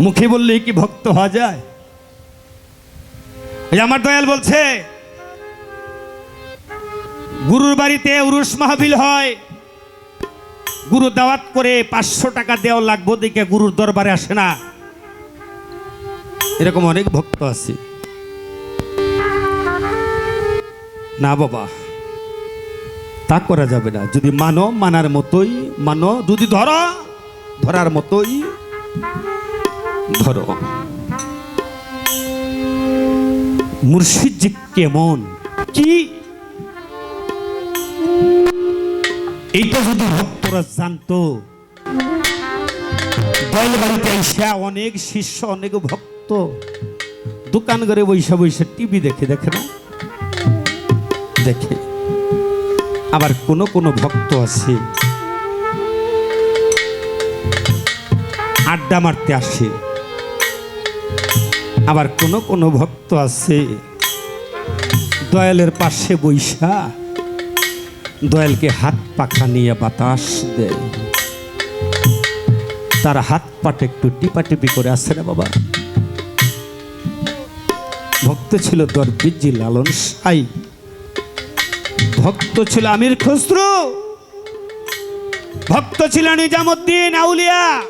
মুখে বললেই কি ভক্ত হওয়া যায়? আমার দয়াল বলছে, গুরুর বাড়িতে উরুস মাহফিল হয়। গুরু দাওয়াত করে পাঁচশো টাকা দেওয়া লাগবো, দেখে গুরুর দরবারে আসে না। এরকম অনেক ভক্ত আছে। না বাবা, তা করা যাবে না। যদি মানো মানার মতোই, মানো, যদি ধরো, ধরার মতোই ধরো। মুর্শিদ যে কেমন? কি? এইটা যদি ভক্তরা জানতো দয়াল বাড়িতে আইসা অনেক শিষ্য, অনেক ভক্ত, দোকান ঘরে বৈশা বৈশা টিভি দেখে দেখে না? দেখে। আবার কোন কোন ভক্ত আছে, আড্ডা মারতে আসে আবার কোন কোন ভক্ত আছে, দয়ালের পাশে বৈশা, দয়ালকে হাত পাখা নিয়ে বাতাস দেয়। তার হাত পাটে একটু টিপাটিপি করে আসে না বাবা? ভক্ত ছিল দরবিজি লালন সাই। ভক্ত ছিল আমির খসরু। ভক্ত ছিল নিজামুদ্দিন আউলিয়া।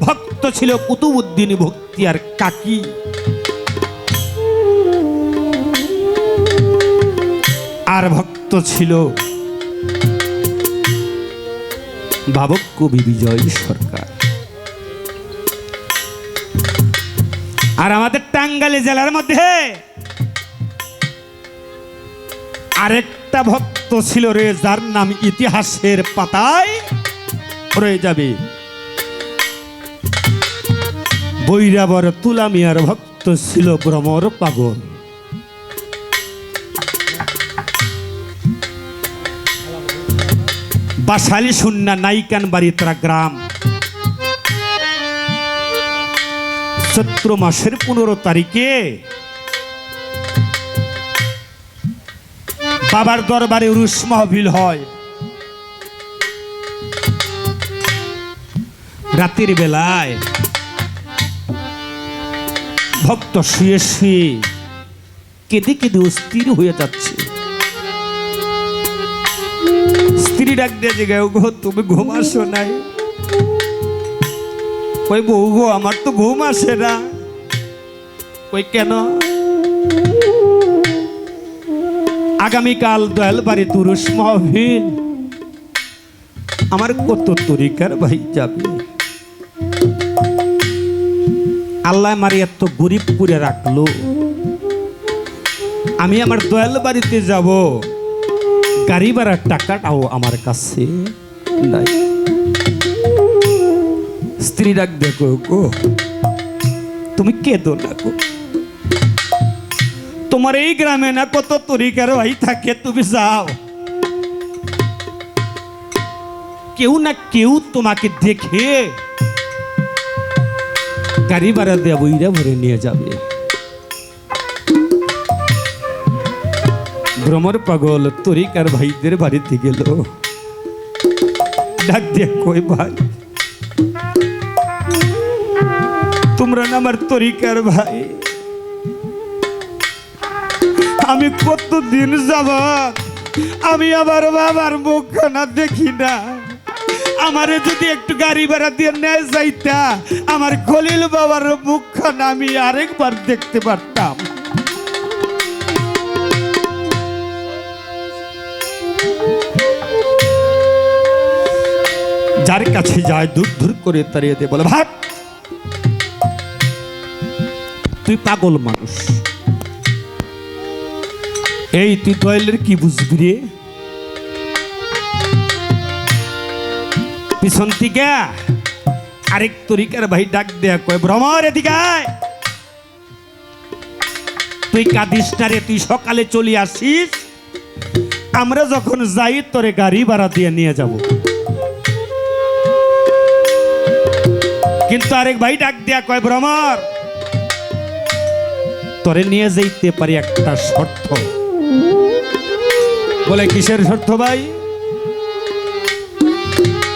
ভক্ত ছিল কুতুবুদ্দিন ভক্তি আর কাকি। আর ভক্ত ছিল ভাবক কবি বিজয় সরকার। আর আমাদের টাঙ্গাইল জেলার মধ্যে আরেকটা ভক্ত ছিল রে, যার নাম ইতিহাসের পাতায় রয়ে যাবে। বৈরাবর তুলামিয়ার ভক্ত ছিল ভ্রমর পাগল। বাসালি সুন্না নাইকান বাড়ি তারা গ্রাম। চৈত্র মাসের পনেরো তারিখে বাবার দরবারে উরুস মাহফিল হয়। রাতের বেলায় ভক্ত শুয়ে শুয়ে কেঁদে কেঁদে অস্থির হয়ে যাচ্ছে। স্ত্রী ডাক দিয়ে যে গো, তুমি ঘুম আসো নাই। ওই বউ গো, আমার তো ঘুম আসে না। ওই কেন? আগামীকাল দয়াল বাড়ি তুরুষ মহবিল আমার কত তরিকার ভাই যাবে? আল্লাহ আমার এত গরিব করে রাখল। আমি আমার দয়াল বাড়িতে যাব। গাড়ি ভাড়ার টাকাটাও আমার কাছে নাই। স্ত্রী ডাক, দেখো গো, তুমি কেঁদো না গো। তোমার এই গ্রামে না কত তরিকার ভাই থাকে, তুমি যাও। কেউ না কেউ তোমাকে দেখে গাড়ি ভাড়া দেওয়া বইরা ভরে নিয়ে যাবে। ভ্রমর পাগল তরিকার ভাইদের বাড়িতে গেল। ডাক দিয়ে কই ভাই, তোমরা না আমার তরিকার ভাই? আমি কতদিন যাব আমি আমার বাবার মুখ মুখখানা দেখি না। আমারে যদি একটু গাড়ি ভাড়া দিয়ে নেয় যাইতা, আমার খলিল বাবার মুখখানা আমি আরেকবার দেখতে পারতাম। যার কাছে যায় দূর দূর করে তাড়িয়ে দিয়ে বলে ভাগ তুই পাগল মানুষ। এই তুই দয়ালের কি বুঝবি রে? পিছন আরেক তরিকার ভাই ডাক দেয়া কয়, ভ্রমর এদিকে আয়। তুই কাঁদিস না রে, তুই সকালে চলে আসিস। আমরা যখন যাই, তোরে গাড়ি ভাড়া দিয়ে নিয়ে যাব। কিন্তু আরেক ভাই ডাক দেয়া কয়, ভ্রমর, তোরে নিয়ে যাইতে পারি একটা শর্ত। বলে, কিসের শর্ত ভাই?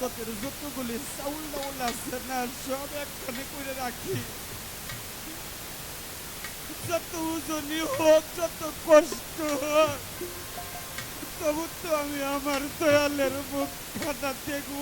তোদের যতগুলি চাউল ডাউল আছে না সব একখানে করে রাখি যত ওজনই হোক যত কষ্ট হোক তবু তো আমি আমার দয়ালের মুখ খাতা দেখব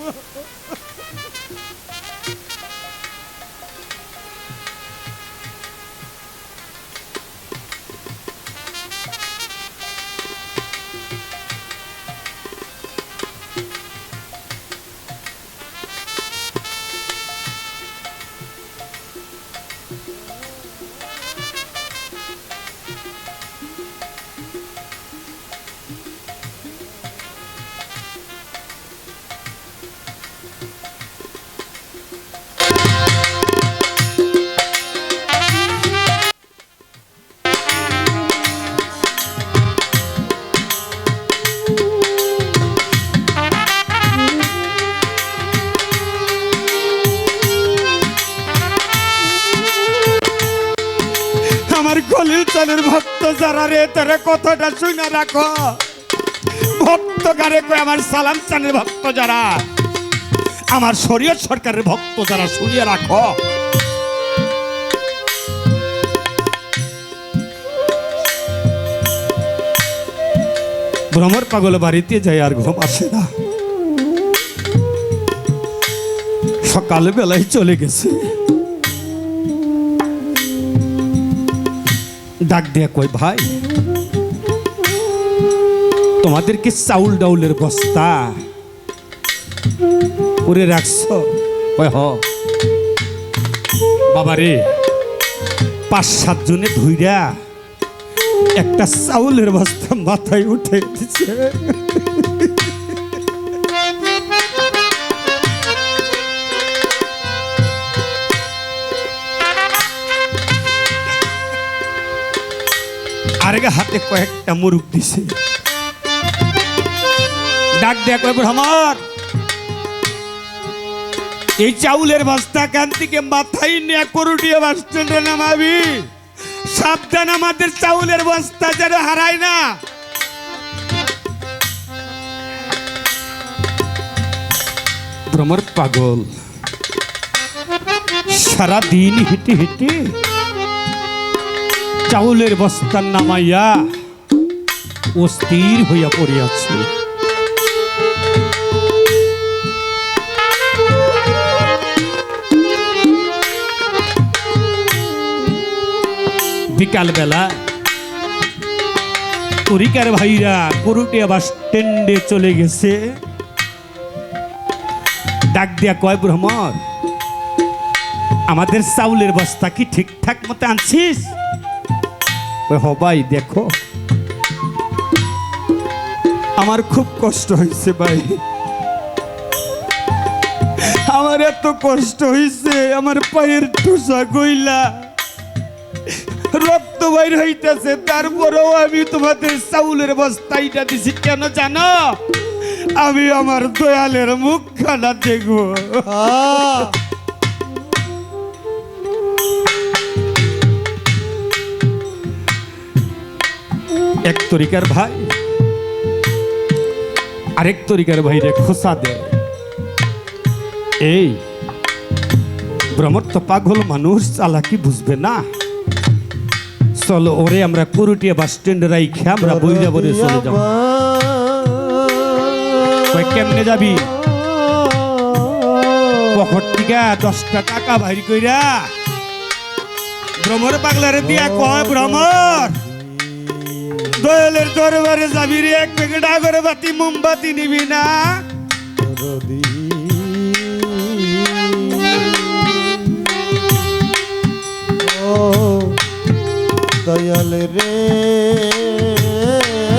রে তারা কথাটা শুনে রাখো। ভক্ত গারে আমার সালাম চানের ভক্ত যারা, আমার শরীয়ত সরকারের ভক্ত যারা, শুনিয়ে রাখো। ভ্রমর পাগল বাড়িতে যাই আর ঘুম আসে না। সকাল বেলায় চলে গেছে। ডাক দিয়া কই ভাই তোমাদেরকে চাউল ডাউলের বস্তা? করে রাখছ? কয়, হ। বাবারে, পাঁচ সাত জনে ধুইরা একটা চাউলের বস্তা মাথায় উঠে দিছে। আরেগা হাতে কয়েকটা মুরুখ দিছে। ডাক দেয়া কয় আমার এই চাউলের বস্তা কান থেকে মাথায় নিয়ে করুটিয়া বাস স্ট্যান্ডে নামাবি। সাবধান, আমাদের চাউলের বস্তা যেন হারায় না। ভ্রমর পাগল। সারাদিন হেঁটে হেঁটে চাউলের বস্তার নামাইয়া অস্থির হইয়া পড়িয়াছে। বিকাল বেলা তরিকার ভাইরা করুটে বাস স্ট্যান্ডে চলে গেছে। ডাক দিয়া কয় ভ্রমর আমাদের চাউলের বস্তা কি ঠিকঠাক মতো আনছিস? কয়, হ ভাই দেখো। আমার খুব কষ্ট হয়েছে ভাই। আমার এত কষ্ট হয়েছে আমার পায়ের টুসা গইলা। রক্ত বাইর হইতেছে তারপরেও আমি তোমাদের চাউলের বস্তাইটা দিছি কেন জানো? আমি আমার দয়ালের মুখখানা দেখব। এক তরিকার ভাই, আরেক তরিকার ভাইরে খোসা দেয় এই ভ্রমর তো পাগল মানুষ, চালাকি বুঝবে না। চলো ওরে আমরা কুরুটিয়া বাস স্ট্যান্ডে রাইখে আমরা বইরা বলে চলে যাব। কেমনে যাবি? পকেট দশটা টাকা বাইর কইরা ভ্রমর পাগলারে দিয়া কয় ভ্রমর দয়ালের দরবারে যাবি রে এক প্যাকেট আগরবাতি মোমবাতি নিবি না। ও দয়াল রে।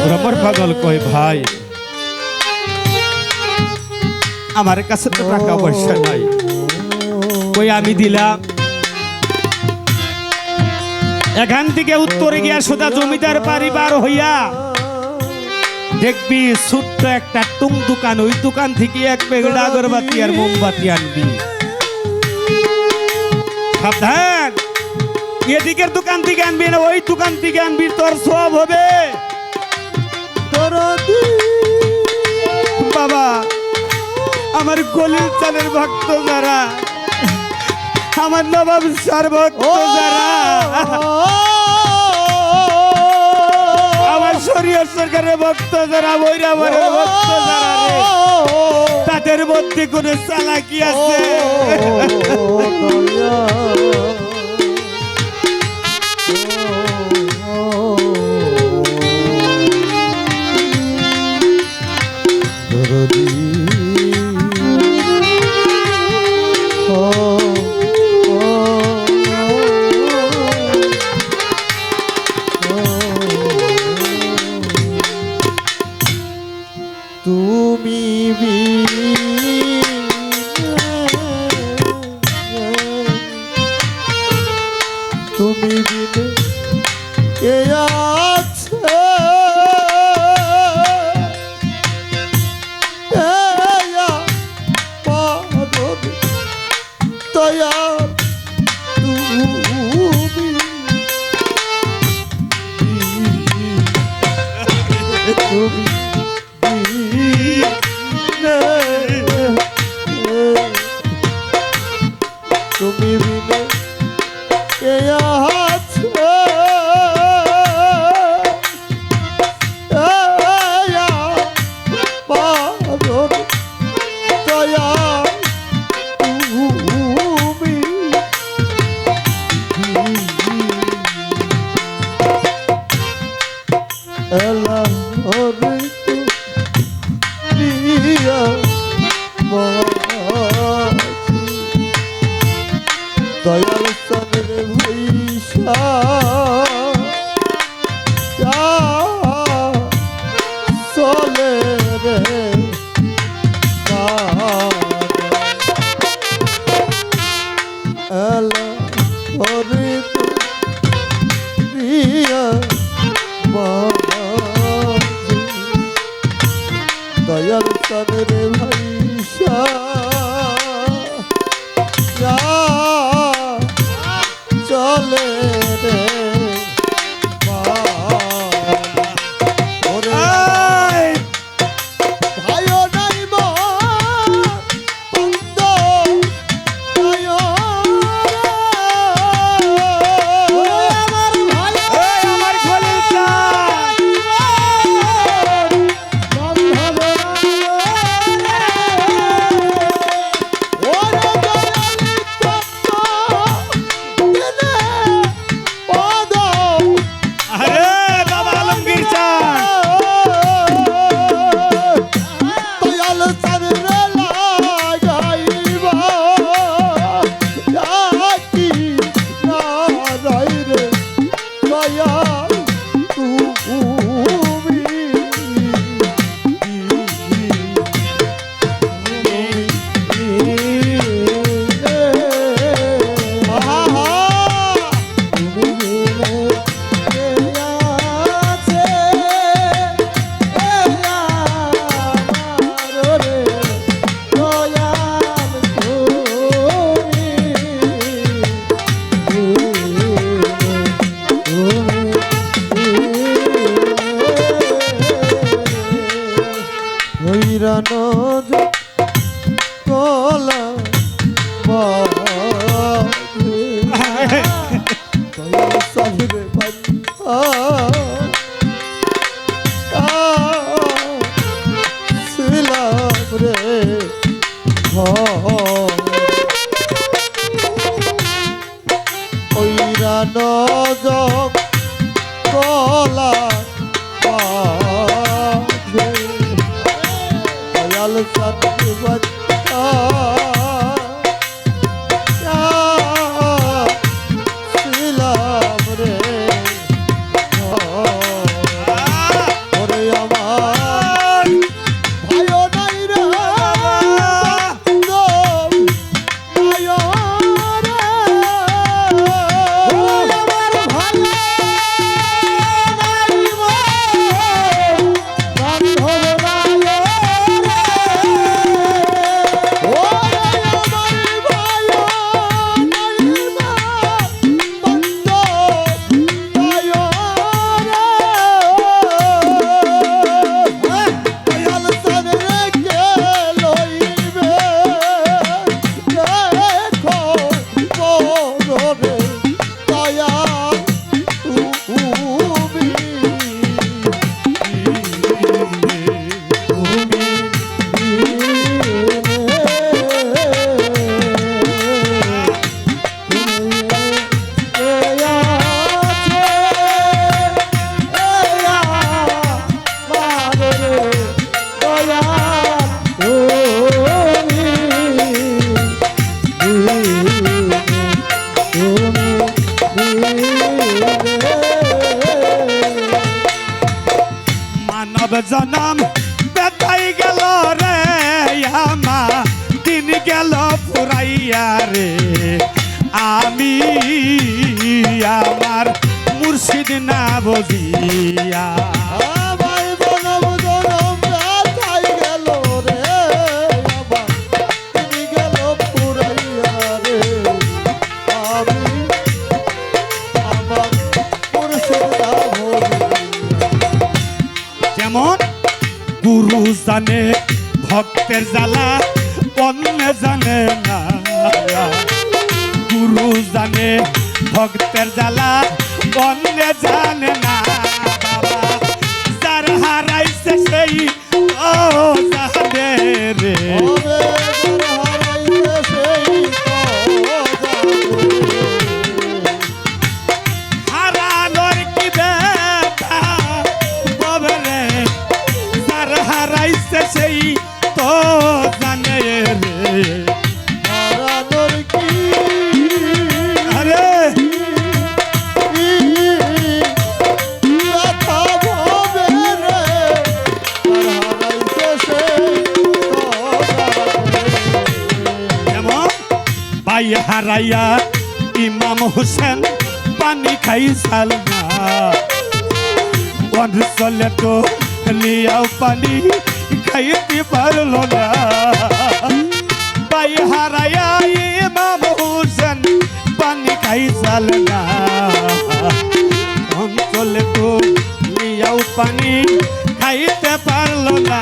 ভ্রমর পাগল কয় ভাই। আমার কাছে তো টাকা পয়সা নাই। কই আমি দিলাম? এখান থেকে উত্তরে গিয়া সোজা জমিদার পারিবার হইয়া দেখবি ছোট্ট একটা টুং দোকান, ওই দোকান থেকে এক প্যাকেট আগরবাতি আর মোমবাতি আনবি। সাবধান। এদিকের দোকান থেকে আনবি না, ওই দোকান থেকে আনবি, তোর সব হবে। দরদি বাবা, আমার গলির চালের ভক্ত যারা আমার নবাব সর্বোচ্চ যারা আমার শরীয় সরকারের ভক্ত যারা বৈরাবরের ভক্ত যারা তাদের মধ্যে কোনো চালাকি আছে তুমি বিনে কে আছে হৈরান প্রাণের জ্বালা অন্য জানে না গুরু জানে ভক্তের জালা অন্য জানে না। হারাইয়া ইমাম হোসেন পানি খাই সালনা তো নিয়াও পানি খাইতে পারল না। পাই হারাইয়া ইমাম হোসেন পানি খাই সালমা। অঞ্চলে তো নিয়াও পানি খাইতে পারল না।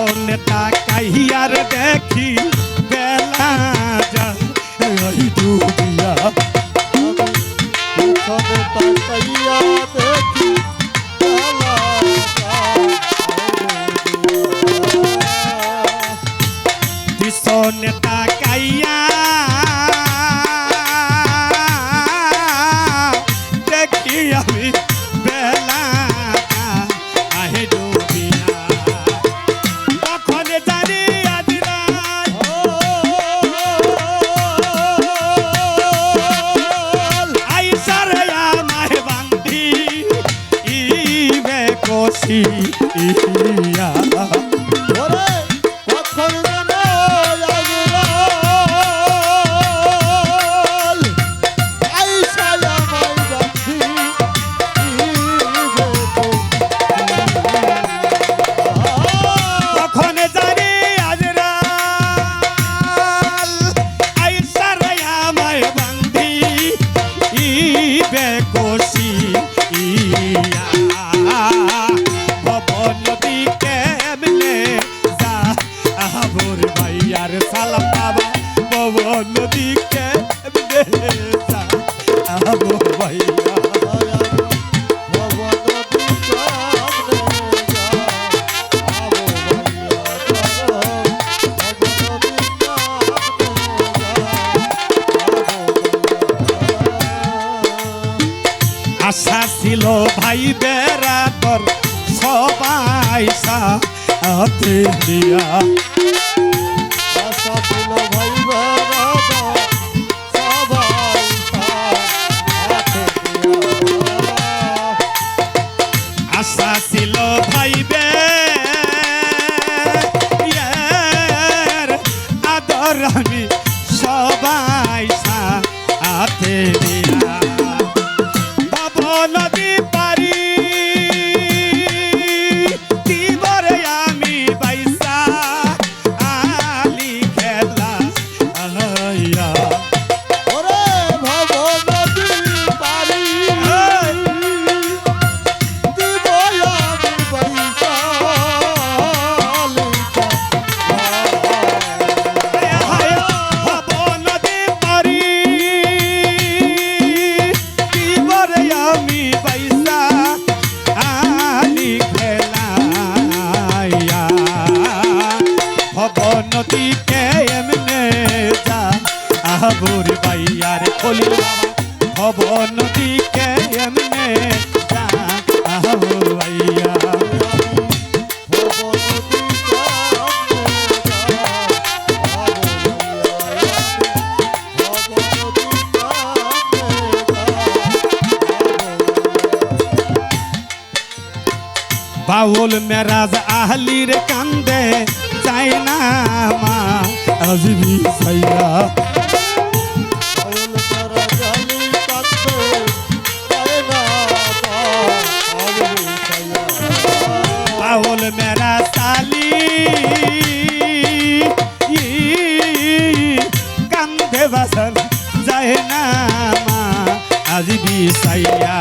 পিছনে তাকাইয়ার দেখি বেলা যায়। ডুবিয়া ছিল ভাই বেড়া তোর সবাই সাথে দিয়া। ছিল ভাই বেড়া বাউল মেরাজ আহলির কান্দে যায় না মা আজবি সাইয়া বাউল মেরা সালি কান্দে বাসন যায় না মা আজবি সাইয়া